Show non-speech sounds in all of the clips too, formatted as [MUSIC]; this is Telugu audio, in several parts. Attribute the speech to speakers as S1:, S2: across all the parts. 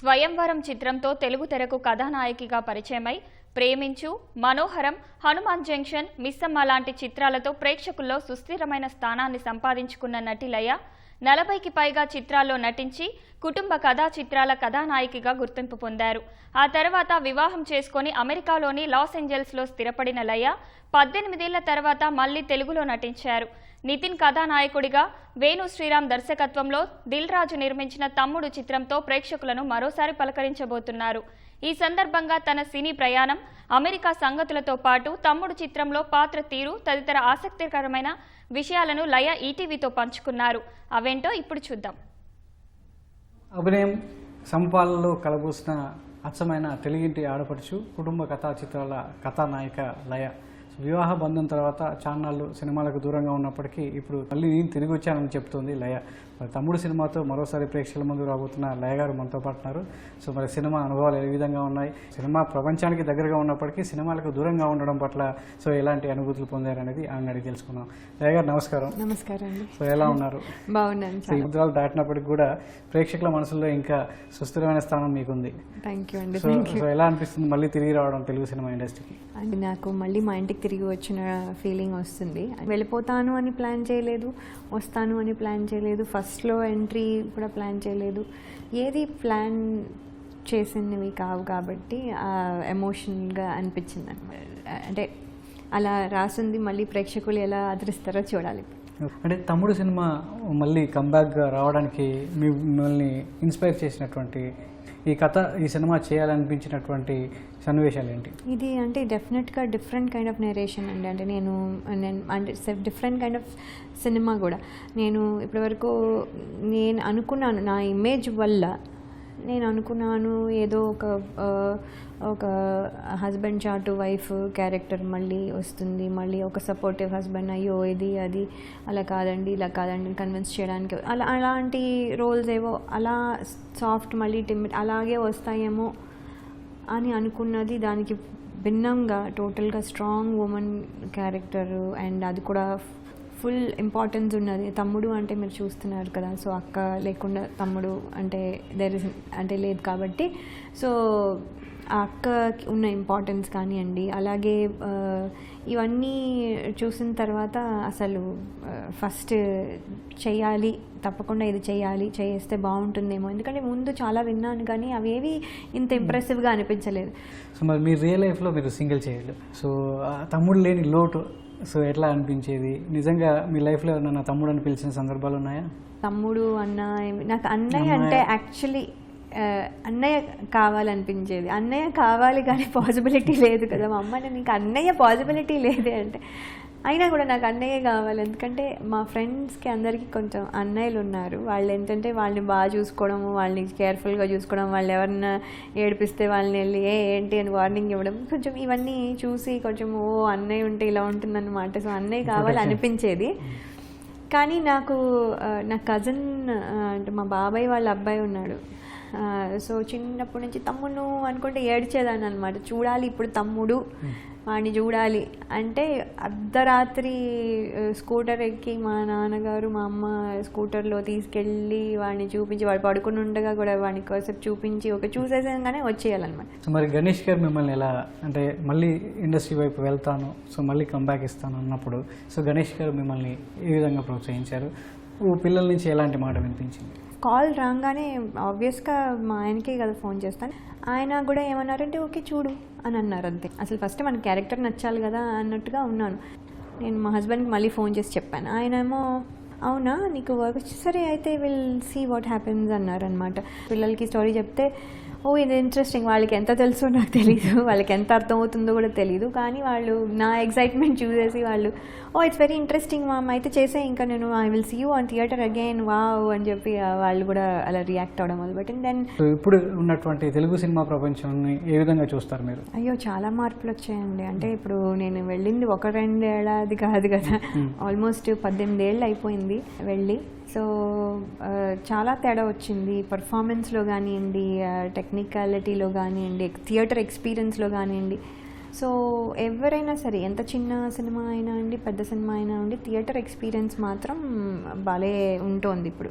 S1: స్వయంవరం చిత్రంతో తెలుగు తెరకు కథానాయకిగా పరిచయమై ప్రేమించు మనోహరం హనుమాన్ జంక్షన్ మిస్సమ్మ లాంటి చిత్రాలతో ప్రేక్షకుల్లో సుస్థిరమైన స్థానాన్ని సంపాదించుకున్న నటి లయ నలభైకి పైగా చిత్రాల్లో నటించి కుటుంబ కథా చిత్రాల కథానాయికగా గుర్తింపు పొందారు. ఆ తర్వాత వివాహం చేసుకొని అమెరికాలోని లాస్ ఏంజల్స్లో స్థిరపడిన లయ పద్దెనిమిదేళ్ళ తర్వాత మళ్ళీ తెలుగులో నటించారు. నితిన్ కథానాయకుడిగా వేణు శ్రీరామ్ దర్శకత్వంలో దిల్ రాజు నిర్మించిన తమ్ముడు చిత్రంతో ప్రేక్షకులను మరోసారి పలకరించబోతున్నారు. ఈ సందర్భంగా తన సినీ ప్రయాణం అమెరికా సంగతులతో పాటు తమ్ముడు చిత్రంలో పాత్ర తీరు తదితర ఆసక్తికరమైన విషయాలను లయ ఈటీవీతో పంచుకున్నారు. అవేంటో ఇప్పుడు చూద్దాం.
S2: అభినయం సమపాలలో కలబూసిన అచ్చమైన తెలుగింటి ఆడపడుచు కుటుంబ కథా చిత్రాల కథానాయిక లయ. వివాహ బంధం తర్వాత చాన్నాళ్ళు సినిమాలకు దూరంగా ఉన్నప్పటికీ ఇప్పుడు మళ్ళీ నేను తిరిగి వచ్చానని చెప్తుంది లయ. మరి తమ్ముడు సినిమాతో మరోసారి ప్రేక్షకుల ముందు రాబోతున్న లయ గారు మనతో పాటు ఉన్నారు. సో మరి సినిమా అనుభవాలు ఏ విధంగా ఉన్నాయి? సినిమా ప్రపంచానికి దగ్గరగా ఉన్నప్పటికీ సినిమాలకు దూరంగా ఉండడం పట్ల సో ఎలాంటి అనుభూతులు పొందారనేది ఆమె అడిగి తెలుసుకున్నాం లయ గారు నమస్కారం.
S3: నమస్కారం
S2: సో ఎలా ఉన్నారు?
S3: బాగున్నాను
S2: సో యుద్ధాలు దాటినప్పటికి కూడా ప్రేక్షకుల మనసులో ఇంకా సుస్థిరమైన స్థానం మీకుంది.
S3: థ్యాంక్ యూ అండి
S2: సో ఎలా అనిపిస్తుంది మళ్ళీ తిరిగి రావడం తెలుగు సినిమా ఇండస్ట్రీకి?
S3: అండ్ నాకు మళ్ళీ మా ఇంటికి తిరిగి వచ్చిన ఫీలింగ్ వస్తుంది. వెళ్ళిపోతాను అని ప్లాన్ చేయలేదు వస్తాను అని ప్లాన్ చేయలేదు ఫస్ట్లో ఎంట్రీ కూడా ప్లాన్ చేయలేదు. ఏది ప్లాన్ చేసినవి కావు కాబట్టి ఎమోషనల్గా అనిపించింది అనమాట అంటే అలా రాసింది మళ్ళీ ప్రేక్షకులు ఎలా ఆదరిస్తారో చూడాలి
S2: అంటే తమ్ముడు సినిమా మళ్ళీ కంబ్యాక్గా రావడానికి మీ- మిమ్మల్ని ఇన్స్పైర్ చేసినటువంటి ఈ కథ ఈ సినిమా చేయాలనిపించినటువంటి సన్నివేశాలు ఏంటి?
S3: ఇది అంటే డెఫినెట్గా డిఫరెంట్ కైండ్ ఆఫ్ నెరేషన్ అండి. అంటే నేను నేను అంటే డిఫరెంట్ కైండ్ ఆఫ్ సినిమా కూడా. నేను ఇప్పటివరకు నేను అనుకున్నాను నా ఇమేజ్ వల్ల నేను అనుకున్నాను ఏదో ఒక ఒక హస్బెండ్ చాటు వైఫ్ క్యారెక్టర్ మళ్ళీ వస్తుంది. మళ్ళీ ఒక సపోర్టివ్ హస్బెండ్ అయ్యో ఇది అది అలా కాదండి ఇలా కాదండి కన్విన్స్ చేయడానికి. అలా అలాంటి రోల్స్ ఏవో అలా సాఫ్ట్ మళ్ళీ టిమ్ అలాగే వస్తాయేమో అని అనుకున్నది దానికి భిన్నంగా టోటల్గా స్ట్రాంగ్ ఉమెన్ క్యారెక్టర్ అండ్ అది కూడా ఫుల్ ఇంపార్టెన్స్ ఉన్నది. తమ్ముడు అంటే మీరు చూస్తున్నారు కదా సో అక్క లేకుండా తమ్ముడు అంటే దేర్ ఇస్ అంటే లేదు కాబట్టి. సో ఆ అక్కకి ఉన్న ఇంపార్టెన్స్ కానివ్వండి అలాగే ఇవన్నీ చూసిన తర్వాత అసలు ఫస్ట్ చెయ్యాలి తప్పకుండా ఇది చేయాలి చేస్తే బాగుంటుందేమో. ఎందుకంటే ముందు చాలా విన్నాను కానీ అవేవి ఇంత ఇంప్రెసివ్గా అనిపించలేదు.
S2: సో మరి మీ రియల్ లైఫ్లో మీరు సింగిల్ చేయలేదు సో తమ్ముడు లేని లోటు సో ఎట్లా అనిపించేది? నిజంగా మీ లైఫ్లో ఎవరైనా తమ్ముడు అని పిలిచిన సందర్భాలు ఉన్నాయా?
S3: తమ్ముడు అన్న ఏమి- నాకు అన్నయ్య అంటే యాక్చువల్లీ అన్నయ్య కావాలనిపించేది. అన్నయ్య కావాలి కానీ పాసిబిలిటీ లేదు కదా మా అమ్మ. నీకు అన్నయ్య పాసిబిలిటీ లేదే అంటే అయినా కూడా నాకు అన్నయ్య కావాలి. ఎందుకంటే మా ఫ్రెండ్స్కి అందరికీ కొంచెం అన్నయ్యలు ఉన్నారు. వాళ్ళు ఏంటంటే వాళ్ళని బాగా చూసుకోవడం వాళ్ళని కేర్ఫుల్గా చూసుకోవడం వాళ్ళు ఎవరన్నా ఏడిపిస్తే వాళ్ళని వెళ్ళి ఏ ఏంటి? అని వార్నింగ్ ఇవ్వడం. కొంచెం ఇవన్నీ చూసి కొంచెం ఓ అన్నయ్య ఉంటే ఇలా ఉంటుందన్నమాట. సో అన్నయ్య కావాలి అనిపించేది. కానీ నాకు నా కజిన్ అంటే మా బాబాయ్ వాళ్ళ అబ్బాయి ఉన్నాడు. సో చిన్నప్పటి నుంచి తమ్ముడు అనుకుంటే ఏడ్చేదాన్ని అనమాట చూడాలి ఇప్పుడు తమ్ముడు వాడిని చూడాలి. అంటే అర్ధరాత్రి స్కూటర్ ఎక్కి మా నాన్నగారు మా అమ్మ స్కూటర్లో తీసుకెళ్ళి వాడిని చూపించి వాడు పడుకుని ఉండగా కూడా వాడిని కాసేపు చూపించి ఒక చూసేసాగానే వచ్చేయాలన్నమాట.
S2: సో మరి గణేష్ గారు మిమ్మల్ని ఎలా అంటే మళ్ళీ ఇండస్ట్రీ వైపు వెళ్తాను సో మళ్ళీ కంబ్యాక్ ఇస్తాను అన్నప్పుడు సో గణేష్ గారు మిమ్మల్ని ఏ విధంగా ప్రోత్సహించారు? ఓ పిల్లల నుంచి ఎలాంటి మాట వినిపించింది?
S3: కాల్ రాగానే ఆబ్వియస్గా మా ఆయనకే కదా ఫోన్ చేస్తాను. ఆయన కూడా ఏమన్నారంటే ఓకే చూడు అని అన్నారు అంతే. అసలు ఫస్ట్ మన క్యారెక్టర్ నచ్చాలి కదా అన్నట్టుగా ఉన్నాను. నేను మా హస్బెండ్కి మళ్ళీ ఫోన్ చేసి చెప్పాను. ఆయనేమో అవునా? నీకు వర్క్ సరే అయితే విల్ సీ వాట్ హ్యాపెన్స్ అన్నారు అనమాట పిల్లలకి స్టోరీ చెప్తే ఓ ఇది ఇంట్రెస్టింగ్ వాళ్ళకి ఎంత తెలుసో నాకు తెలియదు [LAUGHS] వాళ్ళకి ఎంత అర్థమవుతుందో కూడా తెలియదు కానీ వాళ్ళు నా ఎగ్జైట్మెంట్ చూసేసి వాళ్ళు oh it's very interesting mom అయితే చేసే ఇంకా నేను I will see you on theatre again wow అని చెప్పి వాళ్ళు కూడా అలా రియాక్ట్ అవడం మొదలుపెట్టింది దెన్
S2: ఇప్పుడు ఉన్నటువంటి తెలుగు సినిమా ప్రపంచాన్ని ఏ విధంగా చూస్తారు మీరు?
S3: అయ్యో చాలా మార్పులు వచ్చాయండి. అంటే ఇప్పుడు నేను వెళ్ళింది ఒక రెండేళ్ళది కాదు కదా. ఆల్మోస్ట్ పద్దెనిమిది ఏళ్ళు అయిపోయింది. వెళ్ళి. సో చాలా తేడా వచ్చింది. పర్ఫార్మెన్స్లో కానివ్వండి టెక్నికాలిటీలో కానివ్వండి థియేటర్ ఎక్స్పీరియన్స్లో కానివ్వండి. సో ఎవరైనా సరే ఎంత చిన్న సినిమా అయినా అండి పెద్ద సినిమా అయినా అండి థియేటర్ ఎక్స్పీరియన్స్ మాత్రం భలే ఉంటుంది ఇప్పుడు.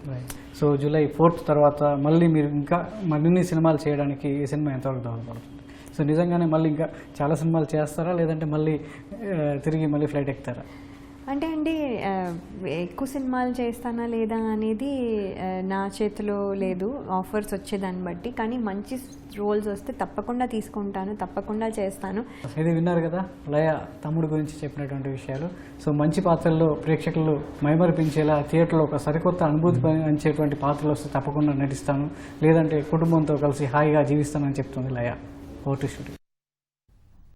S2: సో జూలై ఫోర్త్ తర్వాత మళ్ళీ మీరు ఇంకా మరిన్ని సినిమాలు చేయడానికి ఈ సినిమా ఎంతవరకు దోహదపడుతుంది సో నిజంగానే మళ్ళీ ఇంకా చాలా సినిమాలు చేస్తారా? లేదంటే మళ్ళీ తిరిగి మళ్ళీ ఫ్లైట్ ఎక్కుతారా?
S3: అంటే అండి ఎక్కువ సినిమాలు చేస్తానా లేదా అనేది నా చేతిలో లేదు. ఆఫర్స్ వచ్చేదాన్ని బట్టి. కానీ మంచి రోల్స్ వస్తే తప్పకుండా తీసుకుంటాను తప్పకుండా చేస్తాను.
S2: ఇది విన్నారు కదా లయ తమ్ముడు గురించి చెప్పినటువంటి విషయాలు. సో మంచి పాత్రల్లో ప్రేక్షకులు మైమరిపించేలా థియేటర్లో ఒక సరికొత్త అనుభూతి పంచేటువంటి పాత్రలు వస్తే తప్పకుండా నటిస్తాను. లేదంటే కుటుంబంతో కలిసి హాయిగా జీవిస్తానని చెప్తుంది లయ. Vote shooting